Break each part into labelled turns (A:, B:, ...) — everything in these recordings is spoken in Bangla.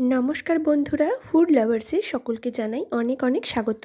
A: নমস্কার বন্ধুরা ফুড লাভার্সে সকলকে জানাই অনেক অনেক স্বাগত।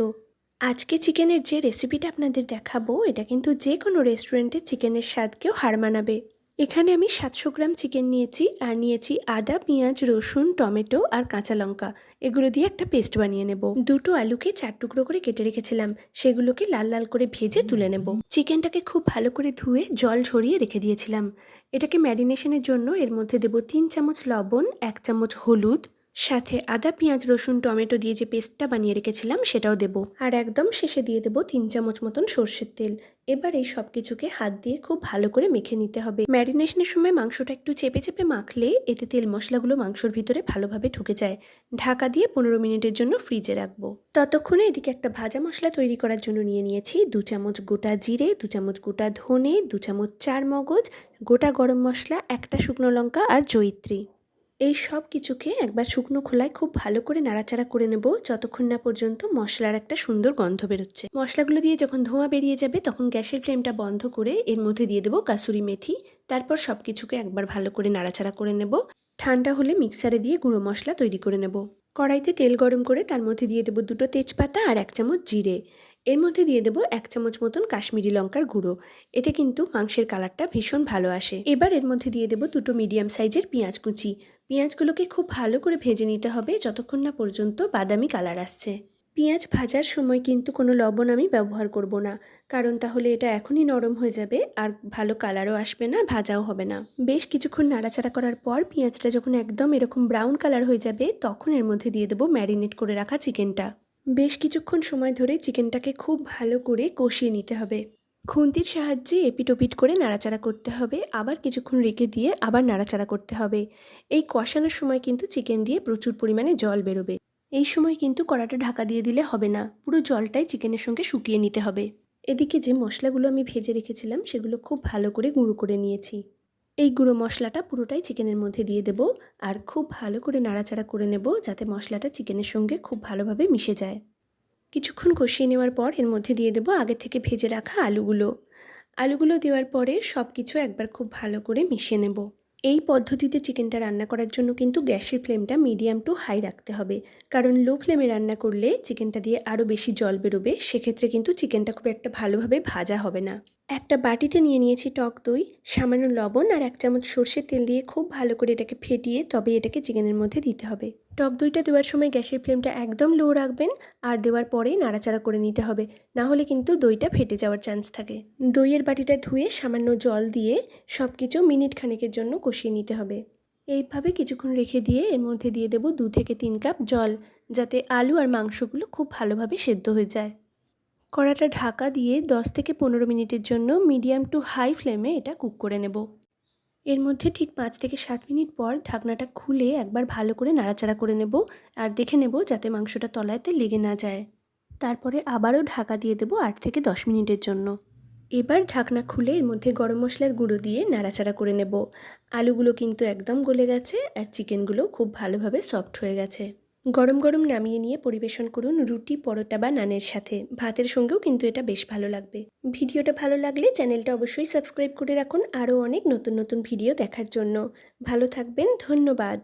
A: আজকে চিকেনের যে রেসিপিটা আপনাদের দেখাবো, এটা কিন্তু যে কোনো রেস্টুরেন্টে চিকেনের স্বাদকেও হার মানাবে। এখানে আমি সাতশো গ্রাম চিকেন নিয়েছি, আর নিয়েছি আদা, পেঁয়াজ, রসুন, টমেটো, আর কাঁচা লঙ্কা। এগুলো দিয়ে একটা পেস্ট বানিয়ে নেব। দুটো আলুকে চার টুকরো করে কেটে রেখেছিলাম। সেগুলোকে লাল লাল করে ভেজে তুলে নেব। চিকেনটাকে খুব ভালো করে ধুয়ে জল ঝরিয়ে রেখে দিয়েছিলাম। এটাকে ম্যারিনেশনের জন্য এর মধ্যে দেব তিন চামচ লবণ, এক চামচ হলুদ সাথে আদা, পেঁয়াজ, রসুন, টমেটো দিয়ে যে পেস্টটা বানিয়ে রেখেছিলাম সেটাও দেব। আর একদম শেষে দিয়ে দেব তিন চামচ মতন সর্ষের তেল। এবার এই সব কিছুকে হাত দিয়ে খুব ভালো করে মেখে নিতে হবে। ম্যারিনেশনের সময় মাংসটা একটু চেপে চেপে মাখলে এতে তেল মশলাগুলো মাংসর ভিতরে ভালোভাবে ঢুকে যায়। ঢাকা দিয়ে পনেরো মিনিটের জন্য ফ্রিজে রাখব। ততক্ষণে এদিকে একটা ভাজা মশলা তৈরি করার জন্য নিয়ে নিয়েছি দু চামচ গোটা জিরে, দু চামচ গোটা ধনে, দু চামচ চার মগজ, গোটা গরম মশলা, একটা শুকনো লঙ্কা আর জয়িত্রী। এই সব কিছুকে একবার শুকনো খোলায় খুব ভালো করে নাড়াচাড়া করে নেব যতক্ষণ না পর্যন্ত মশলার একটা সুন্দর গন্ধ বেরোচ্ছে। মশলাগুলো দিয়ে যখন ধোঁয়া বেরিয়ে যাবে তখন গ্যাসের ফ্লেমটা বন্ধ করে এর মধ্যে দিয়ে দেবো কাসুরি মেথি। তারপর সব কিছুকে একবার ভালো করে নাড়াচাড়া করে নেব। ঠান্ডা হলে মিক্সারে দিয়ে গুঁড়ো মশলা তৈরি করে নেব। কড়াইতে তেল গরম করে তার মধ্যে দিয়ে দেবো দুটো তেজপাতা আর এক চামচ জিরে। এর মধ্যে দিয়ে দেবো এক চামচ মতন কাশ্মীরি লঙ্কার গুঁড়ো। এতে কিন্তু মাংসের কালারটা ভীষণ ভালো আসে। এবার এর মধ্যে দিয়ে দেবো দুটো মিডিয়াম সাইজের পেঁয়াজ কুচি। পেঁয়াজগুলোকে খুব ভালো করে ভেজে নিতে হবে যতক্ষণ না পর্যন্ত বাদামি কালার আসছে। পেঁয়াজ ভাজার সময় কিন্তু কোনো লবণ আমি ব্যবহার করব না, কারণ তাহলে এটা এখনই নরম হয়ে যাবে আর ভালো কালারও আসবে না, ভাজাও হবে না। বেশ কিছুক্ষণ নাড়াচাড়া করার পর পেঁয়াজটা যখন একদম এরকম ব্রাউন কালার হয়ে যাবে, তখন এর মধ্যে দিয়ে দেবো ম্যারিনেট করে রাখা চিকেনটা। বেশ কিছুক্ষণ সময় ধরে চিকেনটাকে খুব ভালো করে কষিয়ে নিতে হবে। খুন্তির সাহায্যে এপিটোপিট করে নাড়াচাড়া করতে হবে, আবার কিছুক্ষণ রেখে দিয়ে আবার নাড়াচাড়া করতে হবে। এই কষানোর সময় কিন্তু চিকেন দিয়ে প্রচুর পরিমাণে জল বেরোবে। এই সময় কিন্তু কড়াটা ঢাকা দিয়ে দিলে হবে না, পুরো জলটাই চিকেনের সঙ্গে শুকিয়ে নিতে হবে। এদিকে যে মশলাগুলো আমি ভেজে রেখেছিলাম, সেগুলো খুব ভালো করে গুঁড়ো করে নিয়েছি। এই গুঁড়ো মশলাটা পুরোটাই চিকেনের মধ্যে দিয়ে দেব, আর খুব ভালো করে নাড়াচাড়া করে নেব, যাতে মশলাটা চিকেনের সঙ্গে খুব ভালোভাবে মিশে যায়। কিছুক্ষণ কষিয়ে নেওয়ার পর এর মধ্যে দিয়ে দেবো আগে থেকে ভেজে রাখা আলুগুলো। আলুগুলো দেওয়ার পরে সব কিছু একবার খুব ভালো করে মিশিয়ে নেব। এই পদ্ধতিতে চিকেনটা রান্না করার জন্য কিন্তু গ্যাসের ফ্লেমটা মিডিয়াম টু হাই রাখতে হবে। কারণ লো ফ্লেমে রান্না করলে চিকেনটা দিয়ে আরও বেশি জল বেরোবে, সেক্ষেত্রে কিন্তু চিকেনটা খুব একটা ভালোভাবে ভাজা হবে না। একটা বাটিতে নিয়ে নিয়েছি টক দই, সামান্য লবণ আর এক চামচ সর্ষের তেল দিয়ে খুব ভালো করে এটাকে ফেটিয়ে তবে এটাকে চিকেনের মধ্যে দিতে হবে। টক দইটা দেওয়ার সময় গ্যাসের ফ্লেমটা একদম লো রাখবেন আর দেওয়ার পরেই নাড়াচাড়া করে নিতে হবে। না হলে কিন্তু দইটা ফেটে যাওয়ার চান্স থাকে। দইয়ের বাটিটা ধুয়ে সামান্য জল দিয়ে সব কিছু মিনিট খানেকের জন্য কষিয়ে নিতে হবে। এইভাবে কিছুক্ষণ রেখে দিয়ে এর মধ্যে দিয়ে দেবো দু থেকে তিন কাপ জল, যাতে আলু আর মাংসগুলো খুব ভালোভাবে সেদ্ধ হয়ে যায়। কড়াটা ঢাকা দিয়ে 10 থেকে পনেরো মিনিটের জন্য মিডিয়াম টু হাই ফ্লেমে এটা কুক করে নেব। এর মধ্যে ঠিক পাঁচ থেকে সাত মিনিট পর ঢাকনাটা খুলে একবার ভালো করে নাড়াচাড়া করে নেব আর দেখে নেব যাতে মাংসটা তলায়তে লেগে না যায়। তারপরে আবারও ঢাকা দিয়ে দেবো আট থেকে দশ মিনিটের জন্য। এবার ঢাকনা খুলে এর মধ্যে গরম মশলার গুঁড়ো দিয়ে নাড়াচাড়া করে নেব। আলুগুলো কিন্তু একদম গলে গেছে আর চিকেনগুলো খুব ভালোভাবে সফট হয়ে গেছে। গরম গরম নামিয়ে নিয়ে পরিবেশন করুন রুটি, পরোটা বা নানের সাথে। ভাতের সঙ্গেও কিন্তু এটা বেশ ভালো লাগবে। ভিডিওটা ভালো লাগলে চ্যানেলটা অবশ্যই সাবস্ক্রাইব করে রাখুন আরও অনেক নতুন নতুন ভিডিও দেখার জন্য। ভালো থাকবেন, ধন্যবাদ।